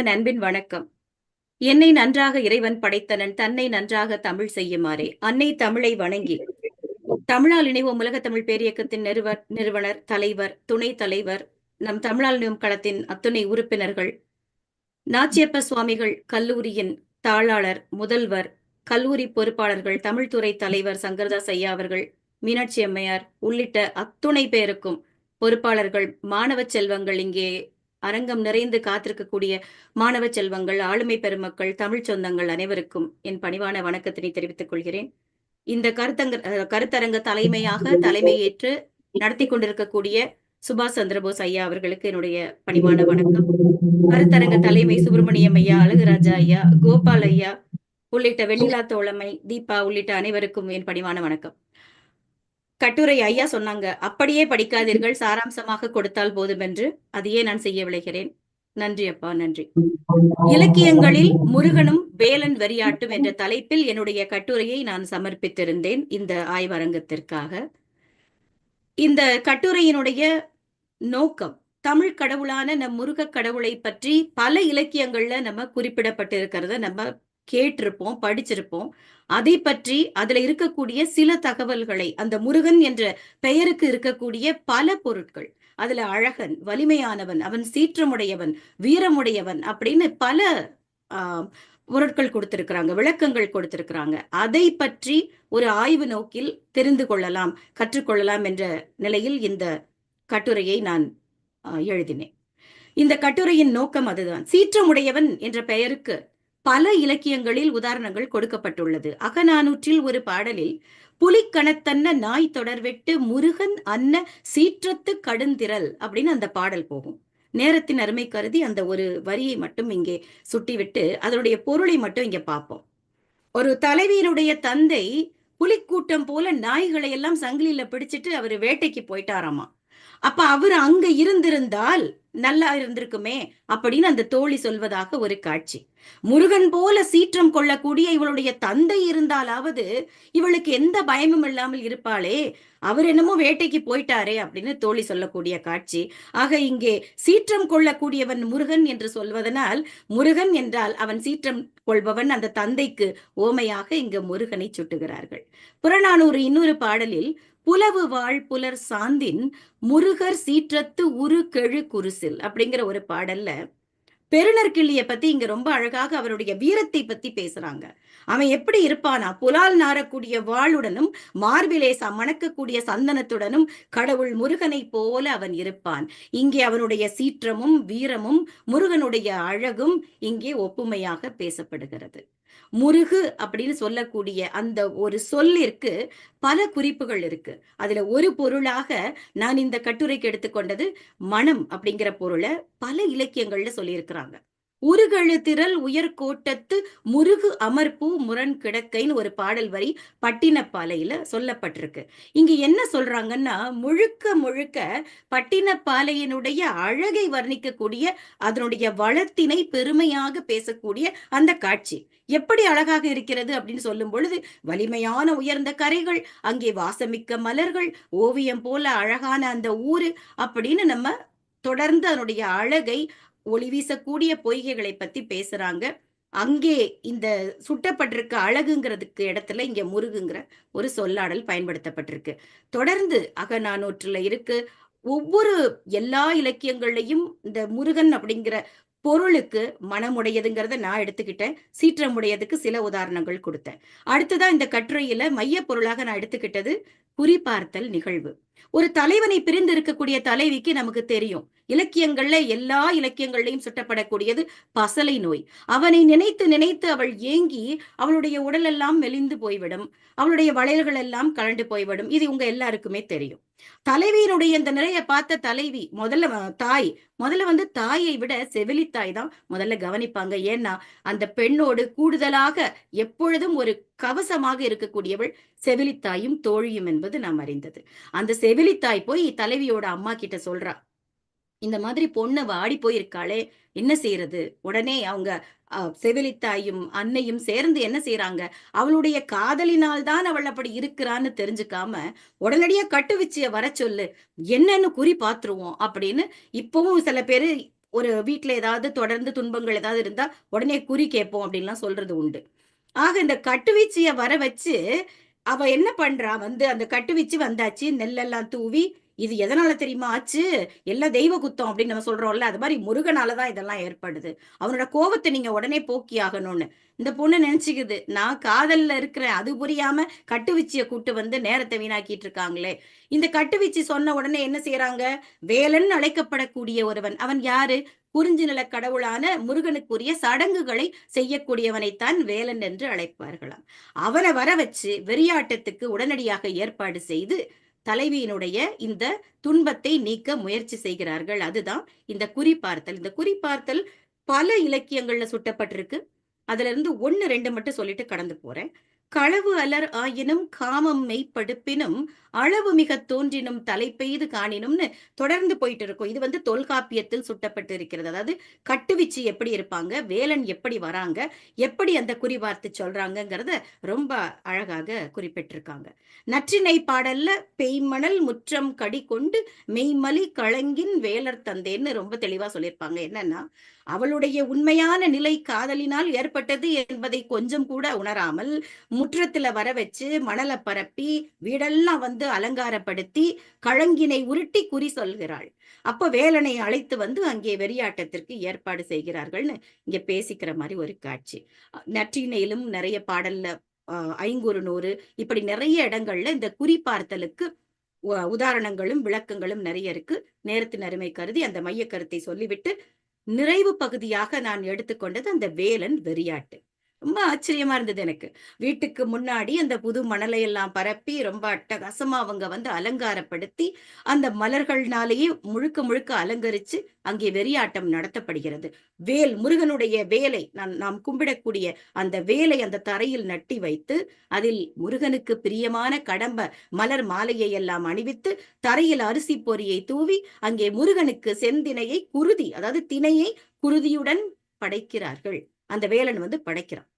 என் அன்பின் வணக்கம். என்னை நன்றாக இறைவன் படைத்தனன் தன்னை நன்றாக தமிழ் செய்யுமாறே. அன்னை தமிழை வணங்கி. தமிழால் இணைவோம் உலக தமிழ் பேரியக்கத்தின் நிறுவர் நிறுவனர் தலைவர் துணை தலைவர் நம் தமிழால் இணைவோம் களத்தின் அத்துணை உறுப்பினர்கள் நாச்சியப்ப சுவாமிகள் கல்லூரியின் தாளாளர் முதல்வர் கல்லூரி பொறுப்பாளர்கள் தமிழ்துறை தலைவர் சங்கரதாஸ் ஐயா அவர்கள் மீனாட்சி அம்மையார் உள்ளிட்ட அத்துணை பேருக்கும் பொறுப்பாளர்கள் மாணவ செல்வங்கள் இங்கே அரங்கம் நிறைந்து காத்திருக்கக்கூடிய மாணவ செல்வங்கள் ஆளுமை பெருமக்கள் தமிழ் சொந்தங்கள் அனைவருக்கும் என் பணிவான வணக்கத்தினை தெரிவித்துக் கொள்கிறேன். இந்த கருத்தங்க கருத்தரங்க தலைமையாக தலைமையேற்று நடத்தி கொண்டிருக்கக்கூடிய சுபாஷ் சந்திரபோஸ் ஐயா அவர்களுக்கு என்னுடைய பணிவான வணக்கம். கருத்தரங்க தலைமை சுப்பிரமணியம் ஐயா அழகுராஜா ஐயா கோபால் ஐயா உள்ளிட்ட வெண்ணிலா தோழமை தீபா உள்ளிட்ட அனைவருக்கும் என் பணிவான வணக்கம். கட்டுரை ஐயா சொன்னாங்க அப்படியே படிக்காதீர்கள் சாராம்சமாக கொடுத்தால் போதும் என்று அதையே நான் செய்ய விளைகிறேன். நன்றி அப்பா நன்றி. இலக்கியங்களில் முருகனும் வேலன் வெறியாட்டும் என்ற தலைப்பில் என்னுடைய கட்டுரையை நான் சமர்ப்பித்திருந்தேன் இந்த ஆய்வரங்கத்திற்காக. இந்த கட்டுரையினுடைய நோக்கம் தமிழ் கடவுளான நம் முருகக் கடவுளை பற்றி பல இலக்கியங்கள்ல நம்ம குறிப்பிடப்பட்டிருக்கிறத நம்ம கேட்டிருப்போம் படிச்சிருப்போம். அதை பற்றி அதுல இருக்கக்கூடிய சில தகவல்களை அந்த முருகன் என்ற பெயருக்கு இருக்கக்கூடிய பல பொருட்கள். அதுல அழகன் வலிமையானவன் அவன் சீற்றமுடையவன் வீரமுடையவன் அப்படின்னு பல பொருட்கள் கொடுத்திருக்கிறாங்க விளக்கங்கள் கொடுத்திருக்கிறாங்க. அதை பற்றி ஒரு ஆய்வு நோக்கில் தெரிந்து கொள்ளலாம் கற்றுக்கொள்ளலாம் என்ற நிலையில் இந்த கட்டுரையை நான் எழுதினேன். இந்த கட்டுரையின் நோக்கம் அதுதான். சீற்றமுடையவன் என்ற பெயருக்கு பல இலக்கியங்களில் உதாரணங்கள் கொடுக்கப்பட்டுள்ளது. அகநானூற்றில் ஒரு பாடலில் புலிக்கணத்தன்ன நாய் தொடர்வெட்டு முருகன் அன்ன சீற்றத்து கடுந்திரல் அப்படின்னு அந்த பாடல் போகும். நேரத்தின் அருமை கருதி அந்த ஒரு வரியை மட்டும் இங்கே சுட்டிவிட்டு அதனுடைய பொருளை மட்டும் இங்க பார்ப்போம். ஒரு தலைவியினுடைய தந்தை புலிக்கூட்டம் போல நாய்களை எல்லாம் சங்கிலியில பிடிச்சிட்டு அவர் வேட்டைக்கு போயிட்டாராமா? அப்ப அவர் அங்க இருந்திருந்தால் நல்லா இருந்திருக்குமே அப்படின்னு அந்த தோழி சொல்வதாக ஒரு காட்சி. முருகன் போல சீற்றம் கொள்ளக்கூடிய இவளுடைய தந்தை இருந்தாலாவது இவளுக்கு எந்த பயமும் இல்லாமல் இருப்பாளே அவர் என்னமோ வேட்டைக்கு போயிட்டாரே அப்படின்னு தோழி சொல்லக்கூடிய காட்சி. ஆக இங்கே சீற்றம் கொள்ளக்கூடியவன் முருகன் என்று சொல்வதனால் முருகன் என்றால் அவன் சீற்றம் கொள்பவன் அந்த தந்தைக்கு ஓமையாக இங்கு முருகனை சுட்டுகிறார்கள். புறநானூறு இன்னொரு பாடலில் புலவு வாழ் புலர் சாந்தின் முருகர் சீற்றத்து உரு கெழு குருசில் அப்படிங்கிற ஒரு பாடல்ல பெருணர் கிள்ளிய பத்தி இங்க ரொம்ப அழகாக அவருடைய வீரத்தை பத்தி பேசுறாங்க. அவன் எப்படி இருப்பானா? புலால் நாரக்கூடிய வாளுடனும் மார்பிலே ச- மணக்கக்கூடிய சந்தனத்துடனும் கடவுள் முருகனை போல அவன் இருப்பான். இங்கே அவனுடைய சீற்றமும் வீரமும் முருகனுடைய அழகும் இங்கே ஒப்புமையாக பேசப்படுகிறது. முருகு அப்படின்னு சொல்லக்கூடிய அந்த ஒரு சொல்லிற்கு பல குறிப்புகள் இருக்கு. அதுல ஒரு பொருளாக நான் இந்த கட்டுரைக்கு எடுத்துக்கொண்டது மனம் அப்படிங்கிற பொருளை பல இலக்கியங்கள்ல சொல்லியிருக்கிறாங்க. உருகழு திரள் உயர்கோட்டத்து முருகு அமர்பூ முரண் கிடக்கைன்னு ஒரு பாடல் வரி பட்டினப்பாலையில சொல்லப்பட்டிருக்கு. இங்க என்ன சொல்றாங்கன்னா முழுக்க முழுக்க பட்டினப்பாலையினுடைய அழகை வர்ணிக்கக்கூடிய அதனுடைய வளத்தினை பெருமையாக பேசக்கூடிய அந்த காட்சி. எப்படி அழகாக இருக்கிறது அப்படின்னு சொல்லும் பொழுது வலிமையான உயர்ந்த கரைகள் அங்கே வாசமிக்க மலர்கள் ஓவியம் போல அழகான அந்த ஊரு அப்படின்னு நம்ம தொடர்ந்து அதனுடைய அழகை ஒளி வீசக்கூடிய பொய்கைகளை பத்தி பேசுறாங்க. அங்கே இந்த சுட்டப்பட்டிருக்க அழகுங்கிறதுக்கு இடத்துல இங்க முருகுங்கிற ஒரு சொல்லாடல் பயன்படுத்தப்பட்டிருக்கு. தொடர்ந்து அகநானூற்றுல இருக்கு. ஒவ்வொரு எல்லா இலக்கியங்கள்லையும் இந்த முருகன் அப்படிங்கிற பொருளுக்கு மனமுடையதுங்கிறத நான் எடுத்துக்கிட்டேன். சீற்றமுடையதுக்கு சில உதாரணங்கள் கொடுத்தேன். அடுத்ததான் இந்த கட்டுரையில மைய பொருளாக நான் எடுத்துக்கிட்டது குறிபார்த்தல் நிகழ்வு. ஒரு தலைவனை பிரிந்து இருக்கக்கூடிய தலைவிக்கு நமக்கு தெரியும். இலக்கியங்கள்ல எல்லா இலக்கியங்கள்லையும் சுட்டப்படக்கூடியது பசலை நோய். அவனை நினைத்து நினைத்து அவள் ஏங்கி அவளுடைய உடலெல்லாம் மெலிந்து போய்விடும். அவளுடைய வளையல்கள் எல்லாம் கலண்டு போய்விடும். இது உங்க எல்லாருக்குமே தெரியும். தலைவியினுடைய இந்த நிறைய பார்த்த தலைவி முதல்ல தாய் முதல்ல வந்து தாயை விட செவிலித்தாய் தான் முதல்ல கவனிப்பாங்க. ஏன்னா அந்த பெண்ணோடு கூடுதலாக எப்பொழுதும் ஒரு கவசமாக இருக்கக்கூடியவள் செவிலித்தாயும் தோழியும் என்பது நாம் அறிந்தது. அந்த செவிலித்தாய் போய் தலைவியோட அம்மா கிட்ட சொல்றா இந்த மாதிரி பொண்ணை வாடி போயிருக்காளே என்ன செய்யறது? உடனே அவங்க செவிலித்தாயும் அன்னையும் சேர்ந்து என்ன செய்யறாங்க அவளுடைய காதலினால் தான் அவள் அப்படி இருக்கிறான்னு தெரிஞ்சுக்காம உடனடியா கட்டுவிச்சிய வர சொல்லு என்னன்னு குறி பாத்துருவோம் அப்படின்னு இப்பவும் சில பேரு ஒரு வீட்டுல ஏதாவது தொடர்ந்து துன்பங்கள் ஏதாவது இருந்தா உடனே குறி கேட்போம் அப்படின்லாம் சொல்றது உண்டு. ஆக இந்த கட்டுவீச்சிய வர வச்சு அவ என்ன பண்றா? வந்து அந்த கட்டுவீச்சு வந்தாச்சு நெல்லெல்லாம் தூவி இது எதனால தெரியுமா? ஆச்சு எல்லாம் தெய்வ குத்தம் அப்படின்னு நம்ம சொல்றோம்ல அது மாதிரி முருகனாலதான் இதெல்லாம் ஏற்படுது. அவனோட கோபத்தை நீங்க உடனே போக்கி ஆகணும்னு. இந்த பொண்ணு நினைச்சுக்குது நான் காதல்ல இருக்கிறேன் அது புரியாம கட்டுவீச்சிய கூட்டு வந்து நேரத்தை வீணாக்கிட்டு இருக்காங்களே. இந்த கட்டுவீச்சு சொன்ன உடனே என்ன செய்யறாங்க வேலன் அழைக்கப்படக்கூடிய ஒருவன். அவன் யாரு? குறிஞ்சி நில கடவுளான முருகனுக்குரிய சடங்குகளை செய்யக்கூடியவனைத்தான் வேலன் என்று அழைப்பார்களாம். அவனை வர வச்சு வெறியாட்டத்துக்கு உடனடியாக ஏற்பாடு செய்து தலைவியினுடைய இந்த துன்பத்தை நீக்க முயற்சி செய்கிறார்கள். அதுதான் இந்த குறிப்பார்த்தல். இந்த குறிப்பார்த்தல் பல இலக்கியங்கள்ல சுட்டப்பட்டிருக்கு. அதுல இருந்து ஒன்னு ரெண்டு மட்டும் சொல்லிட்டு கடந்து போறேன். களவு அலர் ஆயினும் காமம் மெய்ப்படுப்பினும் அளவு மிக தோன்றினும் தலை பெய்து காணினும்னு தொடர்ந்து போயிட்டு இருக்கும் இது வந்து தொல்காப்பியத்தில் சுட்டப்பட்டு இருக்கிறது அதாவது கட்டுவிச்சு எப்படி இருப்பாங்க வேலன் எப்படி வராங்க எப்படி அந்த குறிவார்த்து சொல்றாங்கிறத ரொம்ப அழகாக குறிப்பிட்டிருக்காங்க. நற்றினை பாடல்ல பெய்மணல் முற்றம் கடி கொண்டு மெய்மலி களங்கின் வேலர் தந்தேன்னு ரொம்ப தெளிவா சொல்லியிருப்பாங்க. என்னன்னா அவளுடைய உண்மையான நிலை காதலினால் ஏற்பட்டது என்பதை கொஞ்சம் கூட உணராமல் முற்றத்துல வர வச்சு மணலை பரப்பி வீடெல்லாம் வந்து அலங்காரப்படுத்தி கழங்கினை உருட்டி குறி சொல்கிறாள். அப்ப வேலனை அழைத்து வந்து அங்கே வெறியாட்டத்திற்கு ஏற்பாடு செய்கிறார்கள்னு இங்க பேசிக்கிற மாதிரி ஒரு காட்சி. நற்றினையிலும் நிறைய பாடல்ல ஐங்குறு நூறு இப்படி நிறைய இடங்கள்ல இந்த குறி பார்த்தலுக்கு உதாரணங்களும் விளக்கங்களும் நிறைய இருக்கு. நேரத்தின் அருமை கருதி அந்த மைய கருத்தை சொல்லிவிட்டு நிறைவு பகுதியாக நான் எடுத்துக்கொண்டது அந்த வேலன் வெறியாட்டு. ரொம்ப ஆச்சரியமா இருந்தது எனக்கு. வீட்டுக்கு முன்னாடி அந்த புது மணலை எல்லாம் பரப்பி ரொம்ப அட்டகாசமா அவங்க வந்து அலங்காரப்படுத்தி அந்த மலர்கள்னாலேயே முழுக்க முழுக்க அலங்கரிச்சு அங்கே வெறியாட்டம் நடத்தப்படுகிறது. வேல் முருகனுடைய வேலை நான் நாம் கும்பிடக்கூடிய அந்த வேலை அந்த தரையில் நட்டி வைத்து அதில் முருகனுக்கு பிரியமான கடம்ப மலர் மாலையை எல்லாம் அணிவித்து தரையில் அரிசி பொறியை தூவி அங்கே முருகனுக்கு செந்தினையை குருதி அதாவது திணையை குருதியுடன் படைக்கிறார்கள். அந்த வேலன் வந்து படைக்கிறான்.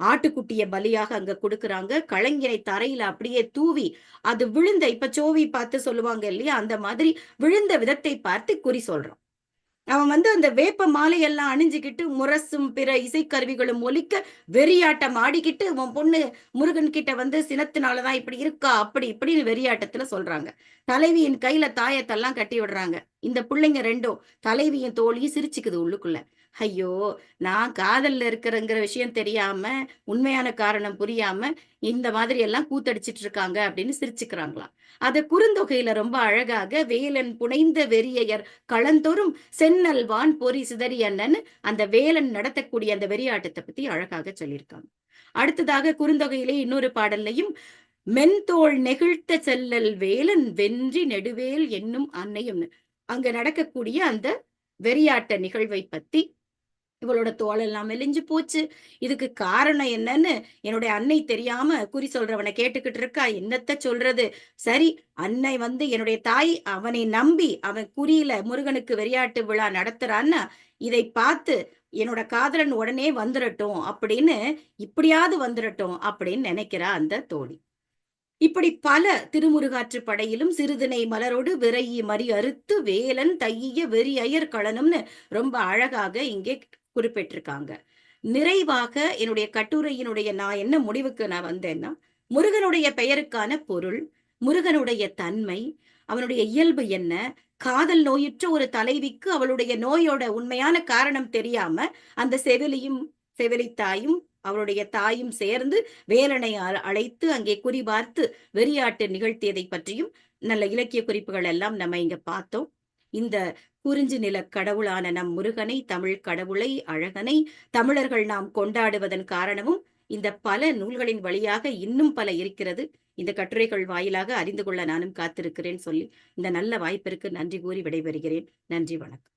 ஆட்டுக்குட்டிய பலியாக அங்க கொடுக்கறாங்க. கலைஞரை தரையில அப்படியே தூவி அது விழுந்த இப்ப சோவி பார்த்து சொல்லுவாங்க இல்லையா அந்த மாதிரி விழுந்த விதத்தை பார்த்து குறி சொல்றான். அவன் வந்து அந்த வேப்ப மாலையெல்லாம் அணிஞ்சுக்கிட்டு முரசும் பிற இசைக்கருவிகளும் ஒலிக்க வெறியாட்டம் ஆடிக்கிட்டு உன் பொண்ணு முருகன் கிட்ட வந்து சினத்தினாலதான் இப்படி இருக்கா? அப்படி இப்படின்னு வெறியாட்டத்துல சொல்றாங்க. தலைவியின் கையில தாயத்தெல்லாம் கட்டி விடுறாங்க. இந்த பிள்ளைங்க ரெண்டும் தலைவியும் தோழியும் சிரிச்சுக்குது உள்ளுக்குள்ள. ஐயோ நான் காதல்ல இருக்கிறங்கிற விஷயம் தெரியாம உண்மையான காரணம் புரியாம இந்த மாதிரி எல்லாம் கூத்தடிச்சிட்டு இருக்காங்க அப்படின்னு சிரிச்சுக்கிறாங்களாம். அத குறுந்தொகையில ரொம்ப அழகாக வேலன் புனைந்த வெறியையர் களந்தோறும் சென்னல் வான் பொறி சிதறி அண்ணன் அந்த வேலன் நடத்தக்கூடிய அந்த வெறியாட்டத்தை பத்தி அழகாக சொல்லியிருக்காங்க. அடுத்ததாக குறுந்தொகையிலே இன்னொரு பாடல்லையும் மென்தோள் நெகிழ்த்த செல்லல் வேலன் வென்றி நெடுவேல் என்னும் அன்னையும் அங்க நடக்கக்கூடிய அந்த வெறியாட்ட நிகழ்வை பத்தி இவளோட தோலெல்லாம் மெலிஞ்சு போச்சு. இதுக்கு காரணம் என்னன்னு என்னுடைய அன்னை தெரியாம குறி சொல்றவனை கேட்டுக்கிட்டு இருக்கா. என்னத்த சொல்றது? சரி அன்னை வந்து என்னுடைய தாய் அவனை நம்பி அவன் குறியில முருகனுக்கு வெறியாட்டு விழா நடத்துறான்னா இதை பார்த்து என்னோட காதலன் உடனே வந்துடட்டும் அப்படின்னு இப்படியாவது வந்துடட்டும் அப்படின்னு நினைக்கிறா அந்த தோழி. இப்படி பல திருமுருகாற்று படையிலும் சிறுதினை மலரோடு விரையி மறி அறுத்து வேலன் தைய வெறி அயர் களனம்னு ரொம்ப அழகாக இங்கே குறிப்பிட்டிருக்காங்க. நிறைவாக என்னுடைய கட்டுரையினுடைய நான் என்ன முடிவுக்கு நான் வந்தேன்னா முருகனுடைய பெயருக்கான பொருள் முருகனுடைய தன்மை அவனுடைய இயல்பு என்ன காதல் நோயுற்ற ஒரு தலைவிக்கு அவளுடைய நோயோட உண்மையான காரணம் தெரியாம அந்த செவிலியும் செவிலி தாயும் அவருடைய தாயும் சேர்ந்து வேலனை அழைத்து அங்கே குறிபார்த்து வெறியாட்டு நிகழ்த்தியதை பற்றியும் நல்ல இலக்கிய குறிப்புகள் எல்லாம் நம்ம இங்க பார்த்தோம். இந்த குறிஞ்சி நில கடவுளான நம் முருகனை தமிழ் கடவுளை அழகனை தமிழர்கள் நாம் கொண்டாடுவதன் காரணமும் இந்த பல நூல்களின் வழியாக இன்னும் பல இருக்கிறது. இந்த கட்டுரைகள் வாயிலாக அறிந்து கொள்ள நானும் காத்திருக்கிறேன் சொல்லி இந்த நல்ல வாய்ப்பிற்கு நன்றி கூறி விடைபெறுகிறேன். நன்றி வணக்கம்.